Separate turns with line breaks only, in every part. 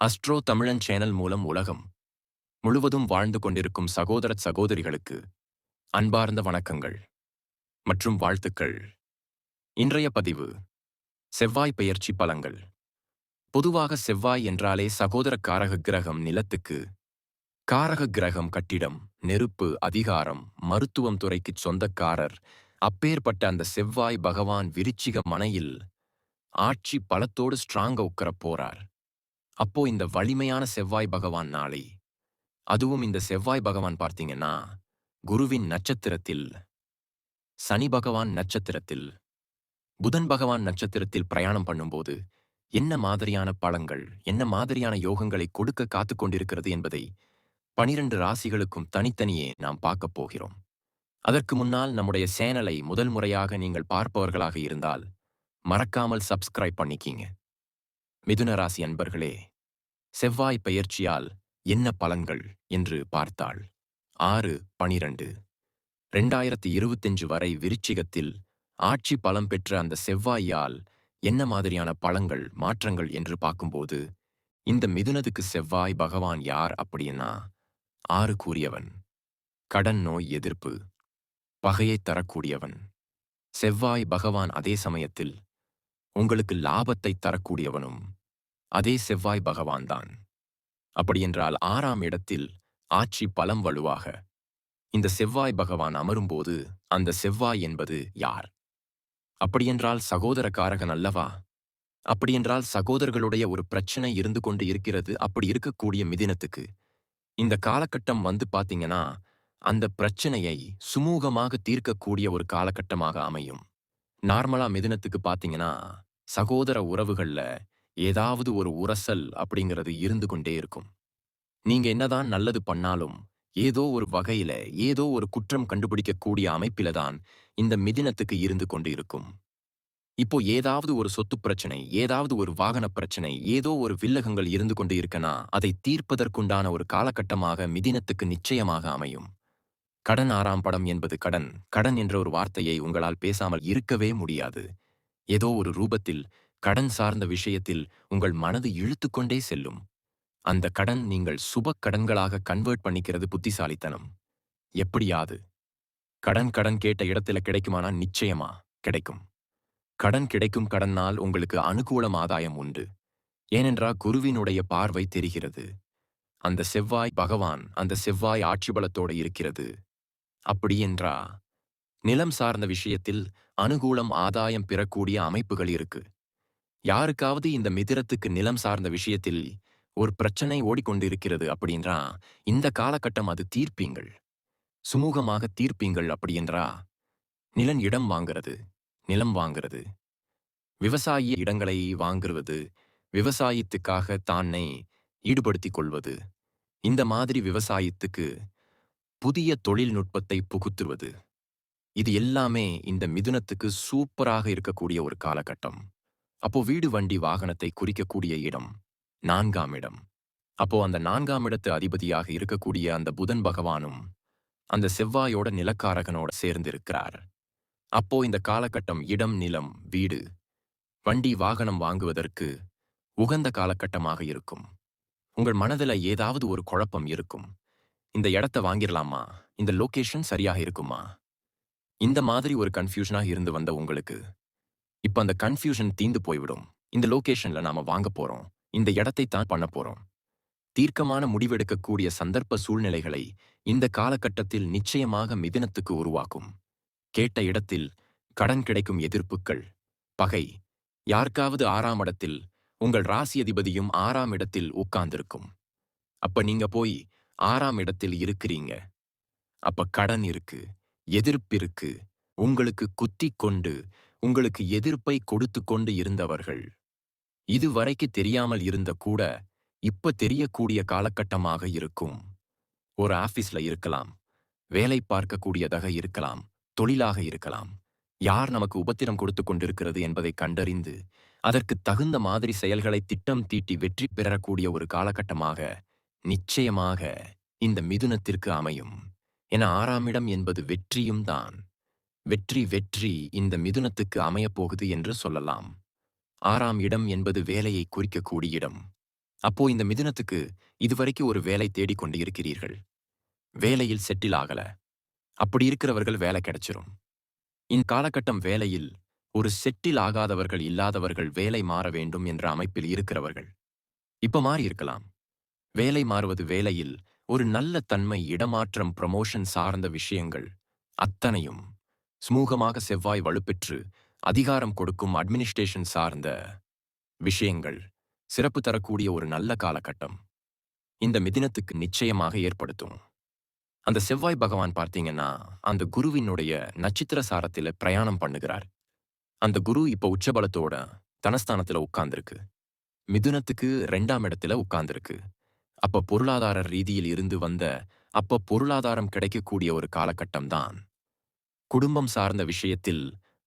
Astro தமிழன் channel மூலம் உலகம் முழுவதும் வாழ்ந்து கொண்டிருக்கும் சகோதர சகோதரிகளுக்கு அன்பார்ந்த வணக்கங்கள் மற்றும் வாழ்த்துக்கள். இன்றைய பதிவு செவ்வாய் பெயர்ச்சி பலங்கள் பொதுவாக செவ்வாய் என்றாலே சகோதர காரக கிரகம் நிலத்துக்கு காரக கிரகம் கட்டிடம் நெருப்பு அதிகாரம் மருத்துவம் துறைக்குச் சொந்தக்காரர் அப்பேற்பட்ட அந்த செவ்வாய் பகவான் விருச்சிக மனையில் ஆட்சி பலத்தோடு ஸ்ட்ராங்க உட்கரப் போறார். அப்போ இந்த வலிமையான செவ்வாய் பகவான் நாளை. அதுவும் இந்த செவ்வாய் பகவான் பார்த்தீங்கன்னா குருவின் நட்சத்திரத்தில் சனி பகவான் நட்சத்திரத்தில் புதன் பகவான் நட்சத்திரத்தில் பிரயாணம் பண்ணும்போது என்ன மாதிரியான பழங்கள் என்ன மாதிரியான யோகங்களை கொடுக்க காத்துக் கொண்டிருக்கிறது என்பதை பனிரெண்டு ராசிகளுக்கும் தனித்தனியே நாம் பார்க்கப் போகிறோம். அதற்கு முன்னால் நம்முடைய சேனலை முதல் முறையாக நீங்கள் பார்ப்பவர்களாக இருந்தால் மறக்காமல் சப்ஸ்கிரைப் பண்ணிக்கீங்க. மிதுன ராசி அன்பர்களே செவ்வாய் பெயர்ச்சியால் என்ன பலன்கள் என்று பார்த்தாள். ஆறு பனிரண்டு. ரெண்டாயிரத்தி இருபத்தஞ்சு வரை விருச்சிகத்தில் ஆட்சி பலம் பெற்ற அந்த செவ்வாயால் என்ன மாதிரியான பலங்கள் மாற்றங்கள் என்று பார்க்கும்போது இந்த மிதுனதுக்கு செவ்வாய் பகவான் யார் அப்படின்னா ஆறு கூறியவன். கடன் நோய் எதிர்ப்பு. பகையை தரக்கூடியவன். செவ்வாய் பகவான் அதே சமயத்தில் உங்களுக்கு லாபத்தை தரக்கூடியவனும் அதே செவ்வாய் பகவான்தான். அப்படியென்றால் ஆறாம் இடத்தில் ஆட்சி பலம் வலுவாக. இந்த செவ்வாய் பகவான் அமரும்போது அந்த செவ்வாய் என்பது யார்? அப்படியென்றால் சகோதரக்காரகன் அல்லவா? அப்படியென்றால் சகோதரர்களுடைய ஒரு பிரச்சனை இருந்து கொண்டு இருக்கிறது அப்படி இருக்கக்கூடிய மிதினத்துக்கு. இந்த காலகட்டம் வந்து பாத்தீங்கன்னா அந்த பிரச்சனையை சுமூகமாக தீர்க்கக்கூடிய ஒரு காலகட்டமாக அமையும். நார்மலா மிதினத்துக்கு பாத்தீங்கன்னா சகோதர உறவுகள்ல ஏதாவது ஒரு உரசல் அப்படிங்கிறது இருந்து கொண்டே இருக்கும். நீங்க என்னதான் நல்லது பண்ணாலும் ஏதோ ஒரு வகையில ஏதோ ஒரு குற்றம் கண்டுபிடிக்கக்கூடிய அமைப்பில தான் இந்த மிதினத்துக்கு இருந்து கொண்டு இருக்கும். இப்போ ஏதாவது ஒரு சொத்து பிரச்சனை ஏதாவது ஒரு வாகன பிரச்சனை ஏதோ ஒரு வில்லகங்கள் இருந்து கொண்டு இருக்கனா அதை தீர்ப்பதற்குண்டான ஒரு காலகட்டமாக மிதினத்துக்கு நிச்சயமாக அமையும். கடன் ஆறாம் படம் என்பது கடன் கடன் என்ற ஒரு வார்த்தையை உங்களால் பேசாமல் இருக்கவே முடியாது. ஏதோ ஒரு ரூபத்தில் கடன் சார்ந்த விஷயத்தில் உங்கள் மனது இழுத்துக்கொண்டே செல்லும். அந்த கடன் நீங்கள் சுப கடன்களாக கன்வெர்ட் பண்ணிக்கிறது புத்திசாலித்தனம். எப்படியாது? கடன் கடன் கேட்ட இடத்துல கிடைக்குமானா நிச்சயமா கிடைக்கும். கடன் கிடைக்கும் கடனால் உங்களுக்கு அனுகூலம் ஆதாயம் உண்டு. ஏனென்றா குருவினுடைய பார்வை தெரிகிறது. அந்த செவ்வாய் பகவான் அந்த செவ்வாய் ஆட்சி பலத்தோட இருக்கிறது. அப்படியென்றா நிலம் சார்ந்த விஷயத்தில் அனுகூலம் ஆதாயம் பெறக்கூடிய அமைப்புகள் இருக்கு. யாருக்காவது இந்த மிதிரத்துக்கு நிலம் சார்ந்த விஷயத்தில் ஒரு பிரச்சனை ஓடிக்கொண்டிருக்கிறது அப்படின்றா இந்த காலகட்டம் அது தீர்ப்பீங்கள். சுமூகமாக தீர்ப்பீங்கள் அப்படின்றா நிலன் இடம் வாங்கிறது நிலம் வாங்கிறது. விவசாய இடங்களை வாங்குவது விவசாயத்துக்காக தானே ஈடுபடுத்திக் கொள்வது. இந்த மாதிரி விவசாயத்துக்கு புதிய தொழில்நுட்பத்தை புகுத்துவது. இது எல்லாமே இந்த மிதுனத்துக்கு சூப்பராக இருக்கக்கூடிய ஒரு காலகட்டம். அப்போ வீடு வண்டி வாகனத்தை குறிக்கக்கூடிய இடம் நான்காம் இடம். அப்போ அந்த நான்காம் இடத்து அதிபதியாக இருக்கக்கூடிய அந்த புதன் பகவானும் அந்த செவ்வாயோட நிலக்காரகனோட சேர்ந்திருக்கிறார். அப்போ இந்த காலகட்டம் இடம் நிலம் வீடு வண்டி வாகனம் வாங்குவதற்கு உகந்த காலகட்டமாக இருக்கும். உங்கள் மனதில் ஏதாவது ஒரு குழப்பம் இருக்கும். இந்த இடத்த வாங்கிடலாமா இந்த லொகேஷன் சரியாக இருக்குமா? இந்த மாதிரி ஒரு கன்ஃபியூஷனாக இருந்து வந்த உங்களுக்கு இப்ப அந்த கன்ஃபியூஷன் தீந்து போய்விடும். இந்த லொகேஷன்ல நாம வாங்க போறோம். இந்த இடத்தை தான் பண்ண போறோம். தீர்க்கமான முடிவெடுக்கக்கூடிய சந்தர்ப்ப சூழ்நிலைகளை இந்த காலகட்டத்தில் நிச்சயமாக மிதினத்துக்கு உருவாக்கும். கேட்ட இடத்தில் கடன் கிடைக்கும் எதிர்ப்புகள் பகை. யாருக்காவது ஆறாம் இடத்தில் உங்கள் ராசி அதிபதியும் ஆறாம் இடத்தில் உட்கார்ந்திருக்கும். அப்ப நீங்க போய் ஆறாம் இடத்தில் இருக்கிறீங்க. அப்ப கடன் இருக்கு எதிர்ப்பு இருக்கு. உங்களுக்கு குத்தி கொண்டு உங்களுக்கு எதிர்ப்பை கொடுத்து கொண்டு இருந்தவர்கள். இதுவரைக்கு தெரியாமல் இருந்த கூட இப்ப தெரியக்கூடிய காலகட்டமாக இருக்கும். ஒரு ஆபீஸ்ல இருக்கலாம் வேலை பார்க்கக்கூடியதாக இருக்கலாம் தொழிலாக இருக்கலாம். யார் நமக்கு உபத்திரம் கொடுத்து கொண்டிருக்கிறது என்பதை கண்டறிந்து அதற்கு தகுந்த மாதிரி செயல்களை திட்டம் தீட்டி வெற்றி பெறக்கூடிய ஒரு காலகட்டமாக நிச்சயமாக இந்த மிதுனத்திற்கு அமையும். என ஆறாம் இடம் என்பது வெற்றியும் தான். வெற்றி வெற்றி இந்த மிதுனத்துக்கு அமையப்போகுது என்று சொல்லலாம். ஆறாம் இடம் என்பது வேலையை குறிக்கக்கூடிய இடம். அப்போ இந்த மிதுனத்துக்கு இதுவரைக்கும் ஒரு வேலை தேடிக் கொண்டு இருக்கிறீர்கள். வேலையில் செட்டில் ஆகல. அப்படி இருக்கிறவர்கள் வேலை கிடைச்சிரும். இந்த காலகட்டம் வேலையில் ஒரு செட்டில் ஆகாதவர்கள் இல்லாதவர்கள் வேலை மாற வேண்டும் என்ற அமைப்பில் இருக்கிறவர்கள். இப்ப மாறி இருக்கலாம். வேலை மாறுவது வேலையில் ஒரு நல்ல தன்மை இடமாற்றம் ப்ரமோஷன் சார்ந்த விஷயங்கள் அத்தனையும் சுமூகமாக செவ்வாய் வலுப்பெற்று அதிகாரம் கொடுக்கும் அட்மினிஸ்ட்ரேஷன் சார்ந்த விஷயங்கள் சிறப்பு தரக்கூடிய ஒரு நல்ல காலகட்டம். இந்த மிதினத்துக்கு நிச்சயமாக ஏற்படுத்தும். அந்த செவ்வாய் பகவான் பார்த்தீங்கன்னா அந்த குருவினுடைய நட்சத்திர சாரத்தில் பிரயாணம் பண்ணுகிறார். அந்த குரு இப்ப உச்சபலத்தோட தனஸ்தானத்துல உட்கார்ந்திருக்கு. மிதுனத்துக்கு ரெண்டாம் இடத்துல உட்கார்ந்திருக்கு. அப்ப பொருளாதார ரீதியில் இருந்து வந்த அப்ப பொருளாதாரம் கிடைக்கக்கூடிய ஒரு காலகட்டம் தான் குடும்பம் சார்ந்த விஷயத்தில்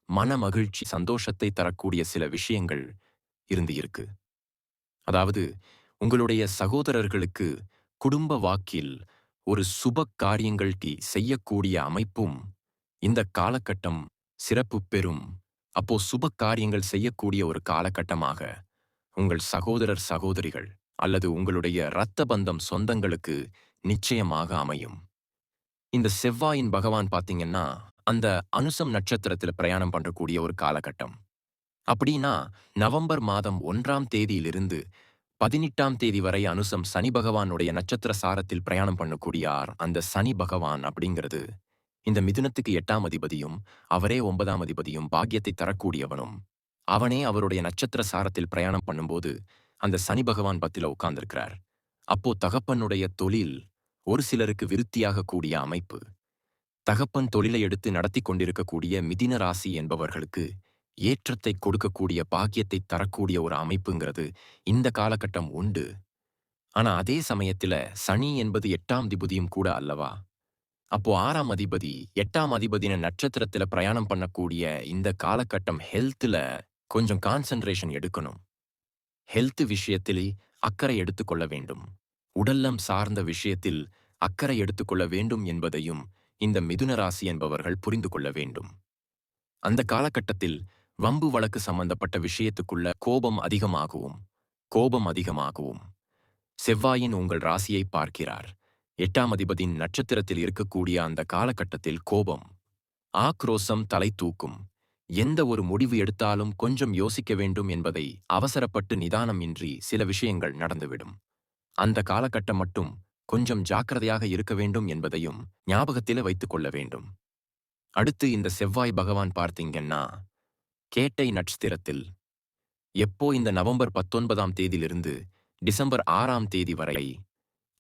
மன மகிழ்ச்சி சந்தோஷத்தை தரக்கூடிய சில விஷயங்கள் இருந்து இருக்கு. அதாவது உங்களுடைய சகோதரர்களுக்கு குடும்ப வாக்கில் ஒரு சுப காரியங்கள் செய்யக்கூடிய அமைப்பும் இந்த காலகட்டம் சிறப்பு பெறும். அப்போ சுப காரியங்கள் செய்யக்கூடிய ஒரு காலகட்டமாக உங்கள் சகோதரர் சகோதரிகள் அல்லது உங்களுடைய இரத்த பந்தம் சொந்தங்களுக்கு நிச்சயமாக அமையும். இந்த செவ்வாயின் பகவான் பார்த்தீங்கன்னா அந்த அனுசம் நட்சத்திரத்தில் பிரயாணம் பண்ணக்கூடிய ஒரு காலகட்டம். அப்படின்னா நவம்பர் மாதம் ஒன்றாம் தேதியிலிருந்து பதினெட்டாம் தேதி வரை அனுசம் சனி பகவானுடைய நட்சத்திர சாரத்தில் பிரயாணம் பண்ணக்கூடியார் அந்த சனி பகவான் அப்படிங்கிறது இந்த மிதுனத்துக்கு எட்டாம் அதிபதியும் அவரே ஒன்பதாம் அதிபதியும் பாக்கியத்தை தரக்கூடியவனும் அவனே அவருடைய நட்சத்திர சாரத்தில் பிரயாணம் பண்ணும்போது அந்த சனி பகவான் பத்தில உட்கார்ந்திருக்கிறார். அப்போ தகப்பனுடைய தொழில் ஒரு சிலருக்கு விருத்தியாக கூடிய அமைப்பு. தகப்பன் தொழிலை எடுத்து நடத்தி கொண்டிருக்கக்கூடிய மிதின ராசி என்பவர்களுக்கு ஏற்றத்தை கொடுக்கக்கூடிய பாக்கியத்தை தரக்கூடிய ஒரு அமைப்புங்கிறது இந்த காலகட்டம் உண்டு. ஆனா அதே சமயத்துல சனி என்பது எட்டாம் அதிபதியும் கூட அல்லவா? அப்போ ஆறாம் அதிபதி எட்டாம் அதிபதின நட்சத்திரத்துல பிரயாணம் பண்ணக்கூடிய இந்த காலகட்டம் ஹெல்த்தில் கொஞ்சம் கான்சென்ட்ரேஷன் எடுக்கணும். ஹெல்த் விஷயத்தில் அக்கறை எடுத்துக்கொள்ள வேண்டும். உடல்லம் சார்ந்த விஷயத்தில் அக்கறை எடுத்துக்கொள்ள வேண்டும் என்பதையும் இந்த மிதுன ராசி என்பவர்கள் புரிந்து கொள்ள வேண்டும். அந்த காலகட்டத்தில் வம்பு வழக்கு சம்பந்தப்பட்ட விஷயத்துக்குள்ள கோபம் அதிகமாகவும் கோபம் அதிகமாகவும். செவ்வாயின் உங்கள் ராசியை பார்க்கிறார். எட்டாம் அதிபதியின் நட்சத்திரத்தில் இருக்கக்கூடிய அந்த காலகட்டத்தில் கோபம் ஆக்ரோசம் தலை தூக்கும். எந்த ஒரு முடிவு எடுத்தாலும் கொஞ்சம் யோசிக்க வேண்டும் என்பதை அவசரப்பட்டு நிதானமின்றி சில விஷயங்கள் நடந்துவிடும். அந்த காலகட்டம் மட்டும் கொஞ்சம் ஜாக்கிரதையாக இருக்க வேண்டும் என்பதையும் ஞாபகத்திலே வைத்துக் கொள்ள வேண்டும். அடுத்து இந்த செவ்வாய் பகவான் பார்த்தீங்கன்னா கேட்டை நட்சத்திரத்தில் எப்போ இந்த நவம்பர் பத்தொன்பதாம் தேதியிலிருந்து டிசம்பர் ஆறாம் தேதி வரை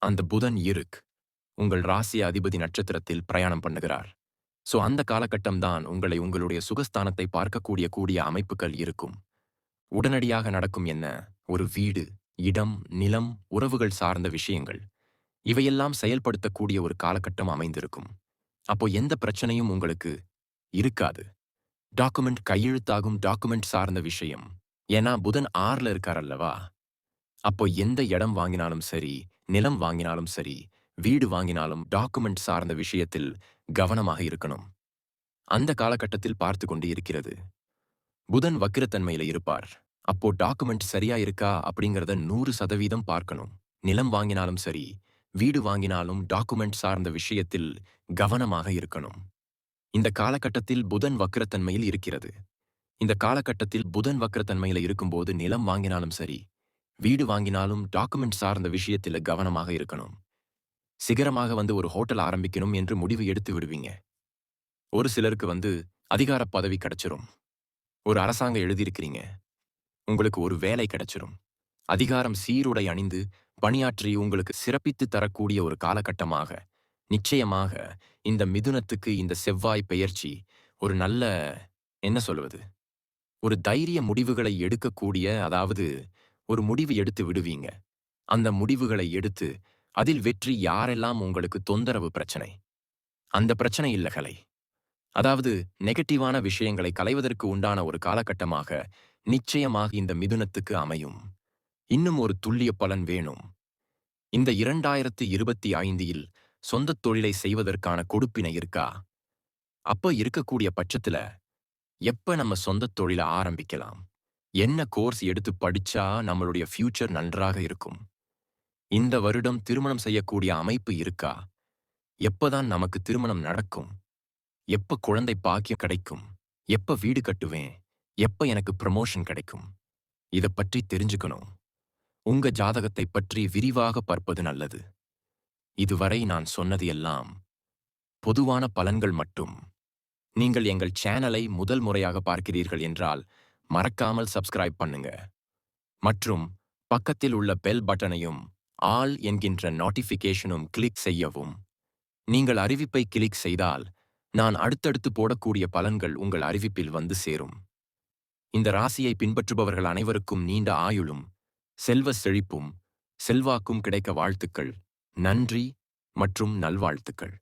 அந்த புதன் இருக் உங்கள் ராசி அதிபதி நட்சத்திரத்தில் பிரயாணம் பண்ணுகிறார். சோ அந்த காலகட்டம்தான் உங்களை உங்களுடைய சுகஸ்தானத்தை பார்க்கக்கூடிய கூடிய அமைப்புகள் இருக்கும். உடனடியாக நடக்கும் என்ன? ஒரு வீடு இடம் நிலம் உறவுகள் சார்ந்த விஷயங்கள். இவையெல்லாம் செயல்படுத்தக்கூடிய ஒரு காலகட்டம் அமைந்திருக்கும். அப்போ எந்த பிரச்சனையும் உங்களுக்கு இருக்காது. டாக்குமெண்ட் கையெழுத்தாகும் டாக்குமெண்ட் சார்ந்த விஷயம். ஏன்னா புதன் ஆறுல இருக்காரல்லவா அப்போ எந்த இடம் வாங்கினாலும் சரி நிலம் வாங்கினாலும் சரி வீடு வாங்கினாலும் டாக்குமெண்ட் சார்ந்த விஷயத்தில் கவனமாக இருக்கணும். அந்த காலகட்டத்தில் பார்த்து கொண்டு இருக்கிறது. புதன் வக்கிரத்தன்மையில இருப்பார். அப்போ டாக்குமெண்ட் சரியா இருக்கா அப்படிங்கறத நூறு சதவீதம் பார்க்கணும். நிலம் வாங்கினாலும் சரி வீடு வாங்கினாலும் டாக்குமெண்ட் சார்ந்த விஷயத்தில் கவனமாக இருக்கணும். இந்த காலகட்டத்தில் புதன் வக்கிரத்தன்மையில் இருக்கிறது. இந்த காலகட்டத்தில் புதன் வக்கிரத்தன்மையில இருக்கும்போது நிலம் வாங்கினாலும் சரி வீடு வாங்கினாலும் டாக்குமெண்ட் சார்ந்த விஷயத்தில் கவனமாக இருக்கணும். சிகரமாக வந்து ஒரு ஹோட்டல் ஆரம்பிக்கணும் என்று முடிவு எடுத்து விடுவீங்க. ஒரு சிலருக்கு வந்து அதிகார பதவி கிடைச்சிரும். ஒரு அரசாங்கம் எழுதியிருக்கிறீங்க. உங்களுக்கு ஒரு வேலை கிடைச்சிரும். அதிகாரம் சீருடை அணிந்து பணியாற்றி உங்களுக்கு சிறப்பித்து தரக்கூடிய ஒரு காலகட்டமாக நிச்சயமாக இந்த மிதுனத்துக்கு இந்த செவ்வாய் பெயர்ச்சி ஒரு நல்ல என்ன சொல்வது? ஒரு தைரிய முடிவுகளை எடுக்கக்கூடிய அதாவது ஒரு முடிவு எடுத்து விடுவீங்க. அந்த முடிவுகளை எடுத்து அதில் வெற்றி யாரெல்லாம் உங்களுக்கு தொந்தரவு பிரச்சனை? அந்த பிரச்சனை இல்ல கலை. அதாவது நெகட்டிவான விஷயங்களை களைவதற்கு உண்டான ஒரு காலகட்டமாக நிச்சயமாக இந்த மிதுனத்துக்கு அமையும். இன்னும் ஒரு துல்லிய பலன் வேணும். இந்த இரண்டாயிரத்து இருபத்தி ஐந்தில் சொந்தத் தொழிலை செய்வதற்கான கொடுப்பினை இருக்கா? அப்ப இருக்கக்கூடிய பட்சத்துல எப்ப நம்ம சொந்தத் தொழிலை ஆரம்பிக்கலாம்? என்ன கோர்ஸ் எடுத்து படிச்சா நம்மளுடைய ஃபியூச்சர் நன்றாக இருக்கும்? இந்த வருடம் திருமணம் செய்யக்கூடிய அமைப்பு இருக்கா? எப்பதான் நமக்கு திருமணம் நடக்கும்? எப்ப குழந்தை பாக்கியம் கிடைக்கும்? எப்ப வீடு கட்டுவேன்? எப்ப எனக்கு ப்ரமோஷன் கிடைக்கும்? இத பற்றி தெரிஞ்சுக்கணும். உங்க ஜாதகத்தை பற்றி விரிவாக பார்ப்பது நல்லது. இதுவரை நான் சொன்னது எல்லாம் பொதுவான பலன்கள் மட்டும். நீங்கள் எங்கள் சேனலை முதல் முறையாக பார்க்கிறீர்கள் என்றால் மறக்காமல் சப்ஸ்கிரைப் பண்ணுங்க. மற்றும் பக்கத்தில் உள்ள பெல் பட்டனையும் ஆல் என்கின்ற நோட்டிஃபிகேஷனும் கிளிக் செய்யவும். நீங்கள் அறிவிப்பை கிளிக் செய்தால் நான் அடுத்தடுத்து போடக்கூடிய பலன்கள் உங்கள் அறிவிப்பில் வந்து சேரும். இந்த ராசியை பின்பற்றுபவர்கள் அனைவருக்கும் நீண்ட ஆயுளும் செல்வ செழிப்பும் செல்வாக்கும் கிடைக்க வாழ்த்துக்கள். நன்றி மற்றும் நல்வாழ்த்துக்கள்.